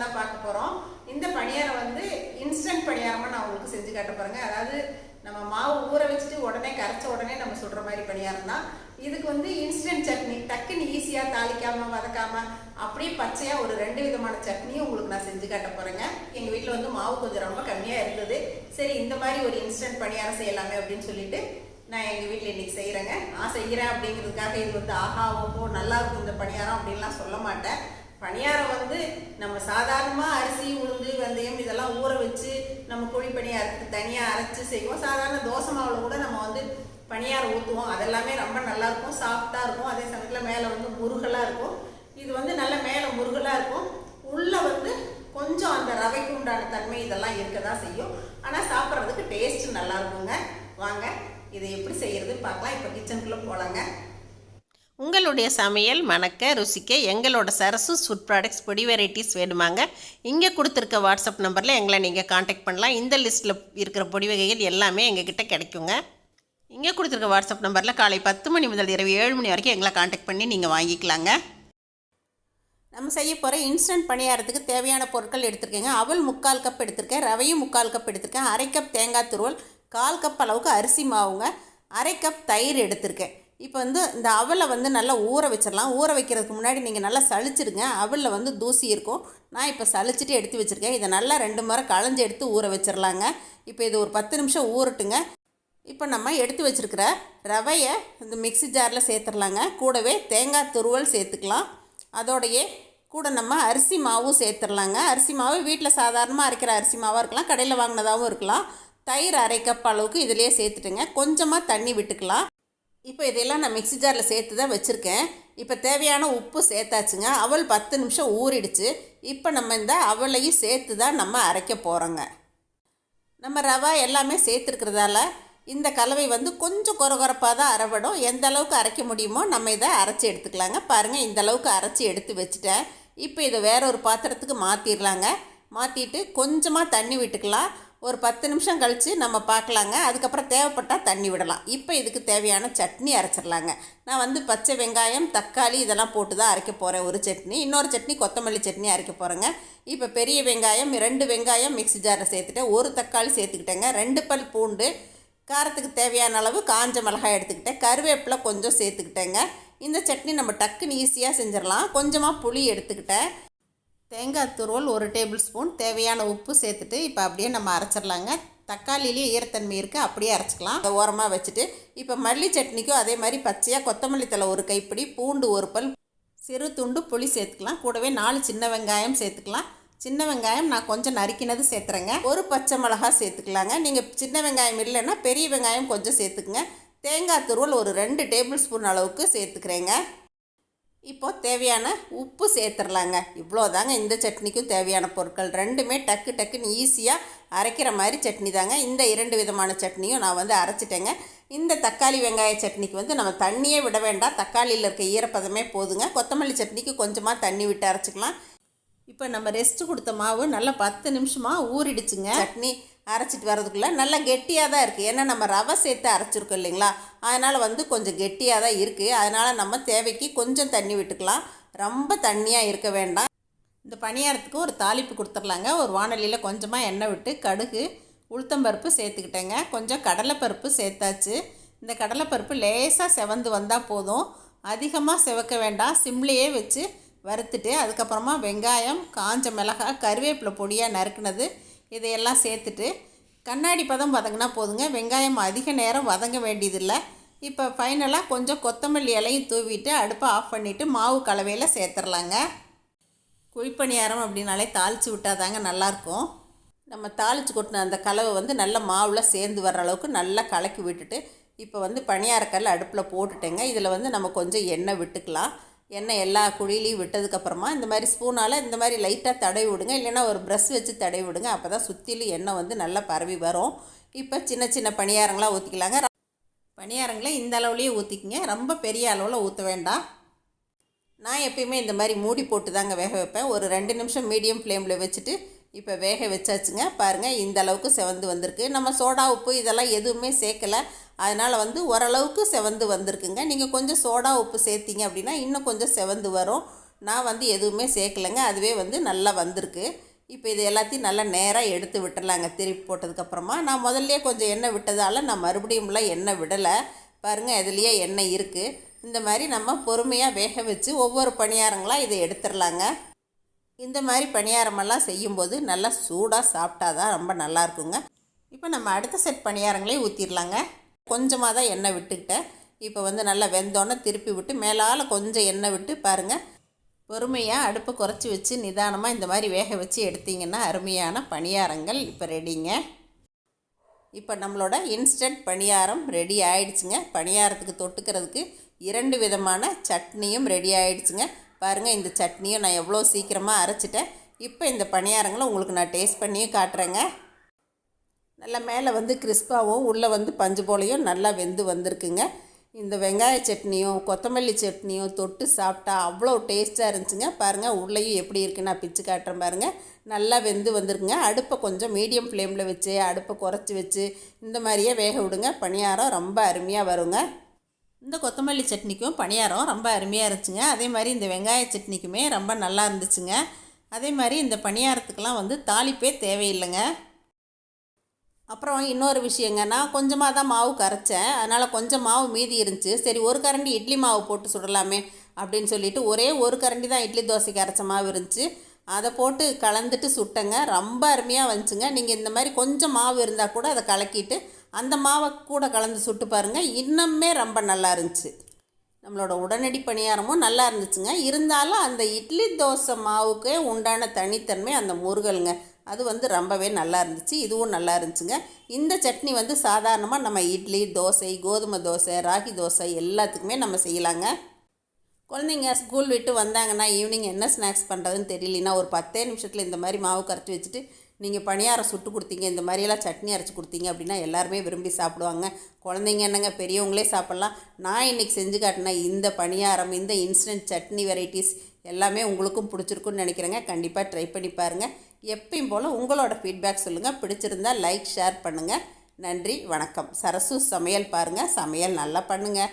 தான் பார்க்க போகிறோம் இந்த பணியாரம் வந்து இன்ஸ்டன்ட் பணியாரமாக நான் உங்களுக்கு செஞ்சு காட்ட போகிறேங்க அதாவது நம்ம மாவு ஊற வச்சுட்டு உடனே கரைச்ச உடனே நம்ம சுடுற மாதிரி பணியாரம் தான். இதுக்கு வந்து இன்ஸ்டன்ட் சட்னி டக்குன்னு ஈஸியாக தாளிக்காமல் வதக்காமல் அப்படியே பச்சையாக ஒரு ரெண்டு விதமான சட்னியும் உங்களுக்கு நான் செஞ்சு காட்ட போகிறேங்க எங்கள் வீட்டில் வந்து மாவு கொஞ்சம் ரொம்ப கம்மியாக இருந்தது. சரி இந்த மாதிரி ஒரு இன்ஸ்டன்ட் பணியாரம் செய்யலாமே அப்படின்னு சொல்லிட்டு நான் எங்கள் வீட்டில் இன்றைக்கி செய்கிறேங்க நான் செய்கிறேன் அப்படிங்கிறதுக்காக இது வந்து ஆஹா ஓஹோ நல்லா இருக்கும் இந்த பணியாரம் அப்படின்லாம் சொல்ல மாட்டேன். பணியாரம் வந்து நம்ம சாதாரணமாக அரிசி உளுந்து வெந்தயம் இதெல்லாம் ஊற வச்சு நம்ம குழி பணியாரத்துக்கு தனியாக அரைச்சி செய்வோம். சாதாரண தோசை மாவில் கூட நம்ம வந்து பணியாரம் ஊற்றுவோம் அதெல்லாமே ரொம்ப நல்லாயிருக்கும் சாஃப்டாக இருக்கும். அதே சமயத்தில் மேலே வந்து முருகலாக இருக்கும். இது வந்து நல்ல மேலே முருகலாக இருக்கும். உள்ளே வந்து கொஞ்சம் அந்த ரவைக்கு உண்டான தன்மை இதெல்லாம் இருக்க தான் செய்யும். ஆனால் சாப்பிட்றதுக்கு டேஸ்ட் நல்லா இருக்குங்க. வாங்க இதை எப்படி செய்யறதுன்னு பார்க்கலாம். இப்போ கிச்சனுக்குள்ளே போகலாங்க உங்களுடைய சமையல் மணக்க ருசிக்க எங்களோட சரசு ஃபுட் ப்ராடக்ட்ஸ் பொடி வெரைட்டிஸ் வேணுமாங்க. இங்கே கொடுத்துருக்க வாட்ஸ்அப் நம்பரில் எங்களை நீங்கள் காண்டாக்ட் பண்ணலாம். இந்த லிஸ்ட்டில் இருக்கிற பொடி வகைகள் எல்லாமே எங்ககிட்ட கிடைக்குங்க. இங்கே கொடுத்துருக்க வாட்ஸ்அப் நம்பரில் காலை பத்து மணி முதல் இரவு ஏழு மணி வரைக்கும் எங்களை காண்டாக்ட் பண்ணி நீங்கள் வாங்கிக்கலாங்க. நம்ம செய்ய போகிற இன்ஸ்டன்ட் பணியாரத்துக்கு தேவையான பொருட்கள் எடுத்திருக்கேங்க. அவள் முக்கால் கப் எடுத்திருக்கேன். ரவையும் முக்கால் கப் எடுத்திருக்கேன். அரை கப் தேங்காய் துருவல் கால் கப் அளவுக்கு அரிசி மாவுங்க. அரை கப் தயிர் எடுத்திருக்கேன். இப்போ வந்து இந்த அவலை வந்து நல்லா ஊற வச்சிடலாம். ஊற வைக்கிறதுக்கு முன்னாடி நீங்கள் நல்லா சளிச்சிடுங்க. அவலில் வந்து தூசி இருக்கும். நான் இப்போ சளிச்சிட்டு எடுத்து வச்சுருக்கேன். இதை நல்லா ரெண்டு முறை களைஞ்சி எடுத்து ஊற வச்சிடலாங்க. இப்போ இது ஒரு பத்து நிமிஷம் ஊறட்டுங்க. இப்போ நம்ம எடுத்து வச்சுருக்கிற ரவையை இந்த மிக்ஸி ஜாரில் சேர்த்துடலாங்க. கூடவே தேங்காய் துருவல் சேர்த்துக்கலாம். அதோடையே கூட நம்ம அரிசி மாவும் சேர்த்துடலாங்க. அரிசி மாவு வீட்டில் சாதாரணமாக அரைக்கிற அரிசி மாவாக இருக்கலாம். கடையில் வாங்கினதாகவும் இருக்கலாம். தயிர் அரை கப் அளவுக்கு இதிலே சேர்த்துட்டுங்க. கொஞ்சமாக தண்ணி விட்டுக்கலாம். இப்போ இதெல்லாம் நான் மிக்ஸி ஜாரில் சேர்த்து தான் வச்சுருக்கேன். இப்போ தேவையான உப்பு சேர்த்தாச்சுங்க. அவள் பத்து நிமிஷம் ஊறிடுச்சு. இப்போ நம்ம இந்த அவளையும் சேர்த்து தான் நம்ம அரைக்க போகிறோங்க நம்ம ரவா எல்லாமே சேர்த்துருக்கிறதால இந்த கலவை வந்து கொஞ்சம் குறகுறப்பாக தான் அரைபடும் எந்த அளவுக்கு அரைக்க முடியுமோ நம்ம இதை அரைச்சி எடுத்துக்கலாங்க. பாருங்கள் இந்த அளவுக்கு அரைச்சி எடுத்து வச்சுட்டேன். இப்போ இதை வேற ஒரு பாத்திரத்துக்கு மாற்றிடலாங்க மாற்றிட்டு கொஞ்சமாக தண்ணி விட்டுக்கலாம். ஒரு பத்து நிமிஷம் கழித்து நம்ம பார்க்கலாங்க. அதுக்கப்புறம் தேவைப்பட்டால் தண்ணி விடலாம். இப்போ இதுக்கு தேவையான சட்னி அரைச்சிடலாங்க. நான் வந்து பச்சை வெங்காயம் தக்காளி இதெல்லாம் போட்டு தான் அரைக்க போகிறேன் ஒரு சட்னி. இன்னொரு சட்னி கொத்தமல்லி சட்னி அரைக்க போகிறேங்க இப்போ பெரிய வெங்காயம் ரெண்டு வெங்காயம் மிக்ஸி ஜாரில் சேர்த்துட்டேன். ஒரு தக்காளி சேர்த்துக்கிட்டேங்க. ரெண்டு பல் பூண்டு காரத்துக்கு தேவையான அளவு காஞ்ச மிளகாய் எடுத்துக்கிட்டேன். கருவேப்பிலை கொஞ்சம் சேர்த்துக்கிட்டேங்க. இந்த சட்னி நம்ம டக்குன்னு ஈஸியாக செஞ்சிடலாம். கொஞ்சமாக புளி எடுத்துக்கிட்டேன். தேங்காய் துருவல் ஒரு டேபிள் ஸ்பூன் தேவையான உப்பு சேர்த்துட்டு இப்போ அப்படியே நம்ம அரைச்சிடலாங்க. தக்காளிலேயே ஈரத்தன்மை இருக்குது அப்படியே அரைச்சிக்கலாம். அதை ஓரமாக வச்சுட்டு இப்போ மல்லி சட்னிக்கும் அதே மாதிரி பச்சையாக கொத்தமல்லி தலை ஒரு கைப்பிடி பூண்டு ஒரு பல் சிறு துண்டு புளி சேர்த்துக்கலாம். கூடவே நாலு சின்ன வெங்காயம் சேர்த்துக்கலாம். சின்ன வெங்காயம் நான் கொஞ்சம் நறுக்கினது சேர்த்துறேங்க. ஒரு பச்சை மிளகா சேர்த்துக்கலாங்க. நீங்கள் சின்ன வெங்காயம் இல்லைன்னா பெரிய வெங்காயம் கொஞ்சம் சேர்த்துக்குங்க. தேங்காய் துருவல் ஒரு ரெண்டு டேபிள் ஸ்பூன் அளவுக்கு சேர்த்துக்கிறேங்க. இப்போ தேவையான உப்பு சேர்த்துடலாங்க. இவ்வளோதாங்க இந்த சட்னிக்கும் தேவையான பொருட்கள். ரெண்டுமே டக்கு டக்குன்னு ஈஸியாக அரைக்கிற மாதிரி சட்னி தாங்க. இந்த இரண்டு விதமான சட்னியும் நான் வந்து அரைச்சிட்டேங்க. இந்த தக்காளி வெங்காய சட்னிக்கு வந்து நம்ம தண்ணியே விட வேண்டாம். தக்காளியில் இருக்க ஈரப்பதமே போதுங்க. கொத்தமல்லி சட்னிக்கு கொஞ்சமாக தண்ணி விட்டு அரைச்சிக்கலாம். இப்போ நம்ம ரெஸ்ட் கொடுத்த மாவு நல்லா பத்து நிமிஷமாக ஊறிடுச்சுங்க. சட்னி அரைச்சிட்டு வர்றதுக்குள்ளே நல்லா கெட்டியாக தான் இருக்குது ஏன்னா நம்ம ரவை சேர்த்து அரைச்சிருக்கோம் இல்லைங்களா? அதனால் வந்து கொஞ்சம் கெட்டியாக தான் இருக்குது அதனால் நம்ம தேவைக்கு கொஞ்சம் தண்ணி விட்டுக்கலாம். ரொம்ப தண்ணியாக இருக்க வேண்டாம். இந்த பணியாரத்துக்கு ஒரு தாளிப்பு கொடுத்துர்லாங்க ஒரு வானொலியில் கொஞ்சமாக எண்ணெய் விட்டு கடுகு உளுத்தம்பருப்பு சேர்த்துக்கிட்டேங்க. கொஞ்சம் கடலைப்பருப்பு சேர்த்தாச்சு. இந்த கடலைப்பருப்பு லேசாக செவந்து வந்தால் போதும். அதிகமாக செவக்க வேண்டாம். சிம்லேயே வச்சு வறுத்துட்டு அதுக்கப்புறமா வெங்காயம் காஞ்ச மிளகாய் கருவேப்பிலை பொடியாக நறுக்குனது இதையெல்லாம் சேர்த்துட்டு கண்ணாடி பதம் வதங்கினா போதுங்க. வெங்காயம் அதிக நேரம் வதங்க வேண்டியதில்லை. இப்போ ஃபைனலாக கொஞ்சம் கொத்தமல்லி இலையும் தூவிட்டு அடுப்பை ஆஃப் பண்ணிவிட்டு மாவு கலவையில் சேர்த்துடலாங்க குழிப்பணியாரம் அப்படின்னாலே தாளித்து விட்டால் தாங்க நல்லாயிருக்கும். நம்ம தாளித்து கொட்டின அந்த கலவை வந்து நல்ல மாவில் சேர்ந்து வர்ற அளவுக்கு நல்லா கலக்கி விட்டுட்டு இப்போ வந்து பணியாரக்கல் அடுப்பில் போட்டுட்டேங்க. இதில் வந்து நம்ம கொஞ்சம் எண்ணெய் விட்டுக்கலாம். எண்ணெய் எல்லா குழியிலையும் விட்டதுக்கப்புறமா இந்த மாதிரி ஸ்பூனால் இந்த மாதிரி லைட்டாக தடவி விடுங்க. இல்லைன்னா ஒரு ப்ரஷ் வச்சு தடவி விடுங்க. அப்போ தான் சுற்றிலும் எண்ணெய் வந்து நல்லா பரவி வரும். இப்போ சின்ன சின்ன பணியாரங்களாக ஊற்றிக்கலாங்க பணியாரங்களை இந்த அளவுலேயே ஊற்றிக்கிங்க ரொம்ப பெரிய அளவில் ஊற்ற வேண்டாம். நான் எப்பயுமே இந்த மாதிரி மூடி போட்டு தாங்க வேக வைப்பேன். ஒரு ரெண்டு நிமிஷம் மீடியம் ஃப்ளேமில் வச்சுட்டு இப்போ வேக வச்சாச்சுங்க. பாருங்கள் இந்த அளவுக்கு செவந்து வந்திருக்கு. நம்ம சோடா உப்பு இதெல்லாம் எதுவுமே சேர்க்கலை. அதனால் வந்து ஓரளவுக்கு செவந்து வந்திருக்குங்க. நீங்கள் கொஞ்சம் சோடா உப்பு சேர்த்திங்க அப்படின்னா இன்னும் கொஞ்சம் செவந்து வரும். நான் வந்து எதுவுமே சேர்க்கலைங்க. அதுவே வந்து நல்லா வந்திருக்கு. இப்போ இது எல்லாத்தையும் நல்லா நேராக எடுத்து விட்டுடலாங்க திருப்பி போட்டதுக்கப்புறமா நான் முதல்ல கொஞ்சம் எண்ணெய் விட்டதால் நான் மறுபடியும்லாம் எண்ணெய் விடலை. பாருங்கள் இதுலேயே எண்ணெய் இருக்குது இந்த மாதிரி நம்ம பொறுமையாக வேக வச்சு ஒவ்வொரு பணியாரங்களாக இதை எடுத்துடலாங்க இந்த மாதிரி பணியாரமெல்லாம் செய்யும்போது நல்லா சூடாக சாப்பிட்டா தான் ரொம்ப நல்லா இருக்குங்க இப்போ நம்ம அடுத்த செட் பணியாரங்களையும் ஊற்றிடலாங்க கொஞ்சமாக தான் எண்ணெய் விட்டுக்கிட்டேன். இப்போ வந்து நல்லா வெந்தோன்னே திருப்பி விட்டு மேலால் கொஞ்சம் எண்ணெய் விட்டு பாருங்கள் பொறுமையாக அடுப்பை குறைச்சி வச்சு நிதானமாக இந்த மாதிரி வேக வச்சு எடுத்தீங்கன்னா அருமையான பணியாரங்கள் இப்போ ரெடிங்க இப்போ நம்மளோட இன்ஸ்டன்ட் பணியாரம் ரெடி ஆயிடுச்சுங்க. பணியாரத்துக்கு தொட்டுக்கிறதுக்கு இரண்டு விதமான சட்னியும் ரெடி ஆயிடுச்சுங்க. பாருங்கள் இந்த சட்னியும் நான் எவ்வளோ சீக்கிரமாக அரைச்சிட்டேன். இப்போ இந்த பணியாரங்களை உங்களுக்கு நான் டேஸ்ட் பண்ணியும் காட்டுறேங்க. நல்லா மேலே வந்து கிறிஸ்பாகவும் உள்ளே வந்து பஞ்சு போலையும் நல்லா வெந்து வந்திருக்குங்க. இந்த வெங்காய சட்னியும் கொத்தமல்லி சட்னியும் தொட்டு சாப்பிட்டா அவ்வளோ டேஸ்ட்டாக இருந்துச்சுங்க. பாருங்கள் உள்ளேயும் எப்படி இருக்குது நான் பிச்சு காட்டுறேன் பாருங்கள் நல்லா வெந்து வந்திருக்குங்க. அடுப்பை கொஞ்சம் மீடியம் ஃப்ளேமில் வச்சு அடுப்பை குறைச்சி வச்சு இந்த மாதிரியே வேக விடுங்க. பணியாரம் ரொம்ப அருமையாக வருங்க. இந்த கொத்தமல்லி சட்னிக்கும் பணியாரம் ரொம்ப அருமையாக இருந்துச்சுங்க. அதே மாதிரி இந்த வெங்காய சட்னிக்குமே ரொம்ப நல்லா இருந்துச்சுங்க. அதே மாதிரி இந்த பணியாரத்துக்கெலாம் வந்து தாளிப்பே தேவையில்லைங்க. அப்புறம் இன்னொரு விஷயங்க நான் கொஞ்சமாக தான் மாவு கரைச்சேன். அதனால் கொஞ்சம் மாவு மீதி இருந்துச்சு. சரி ஒரு கரண்டி இட்லி மாவு போட்டு சுடலாமே அப்படின்னு சொல்லிட்டு ஒரே ஒரு கரண்டி தான் இட்லி தோசைக்கு அரைச்ச மாவு இருந்துச்சு. அதை போட்டு கலந்துட்டு சுட்டேங்க. ரொம்ப அருமையாக வந்துச்சுங்க. நீங்கள் இந்த மாதிரி கொஞ்சம் மாவு இருந்தால் கூட அதை கலக்கிட்டு அந்த மாவை கூட கலந்து சுட்டு பாருங்கள் இன்னுமே ரொம்ப நல்லா இருந்துச்சு. நம்மளோட உடனடி பணியாரமும் நல்லா இருந்துச்சுங்க. இருந்தாலும் அந்த இட்லி தோசை மாவுக்கே உண்டான தனித்தன்மை அந்த முருகலுங்க. அது வந்து ரொம்பவே நல்லா இருந்துச்சு. இதுவும் நல்லா இருந்துச்சுங்க. இந்த சட்னி வந்து சாதாரணமாக நம்ம இட்லி தோசை கோதுமை தோசை ராகி தோசை எல்லாத்துக்குமே நம்ம செய்யலாங்க. குழந்தைங்க ஸ்கூல் விட்டு வந்தாங்கன்னா ஈவினிங் என்ன ஸ்நாக்ஸ் பண்ணுறதுன்னு தெரியலனா ஒரு பத்தே நிமிஷத்தில் இந்த மாதிரி மாவு கரைச்சி வச்சுட்டு நீங்கள் பணியாரம் சுட்டு கொடுத்தீங்க இந்த மாதிரியெல்லாம் சட்னி அரைச்சி கொடுத்தீங்க அப்படின்னா எல்லாருமே விரும்பி சாப்பிடுவாங்க. குழந்தைங்க என்னங்க பெரியவங்களே சாப்பிட்லாம். நான் இன்றைக்கி செஞ்சு காட்டின இந்த பணியாரம் இந்த இன்ஸ்டன்ட் சட்னி வெரைட்டிஸ் எல்லாமே உங்களுக்கும் பிடிச்சிருக்குன்னு நினைக்கிறேங்க. கண்டிப்பாக ட்ரை பண்ணி பாருங்கள் எப்பயும் போல் உங்களோட ஃபீட்பேக் சொல்லுங்கள் பிடிச்சிருந்தா லைக் ஷேர் பண்ணுங்கள் நன்றி வணக்கம். சரசு சமையல் பாருங்கள் சமையல் நல்லா பண்ணுங்கள்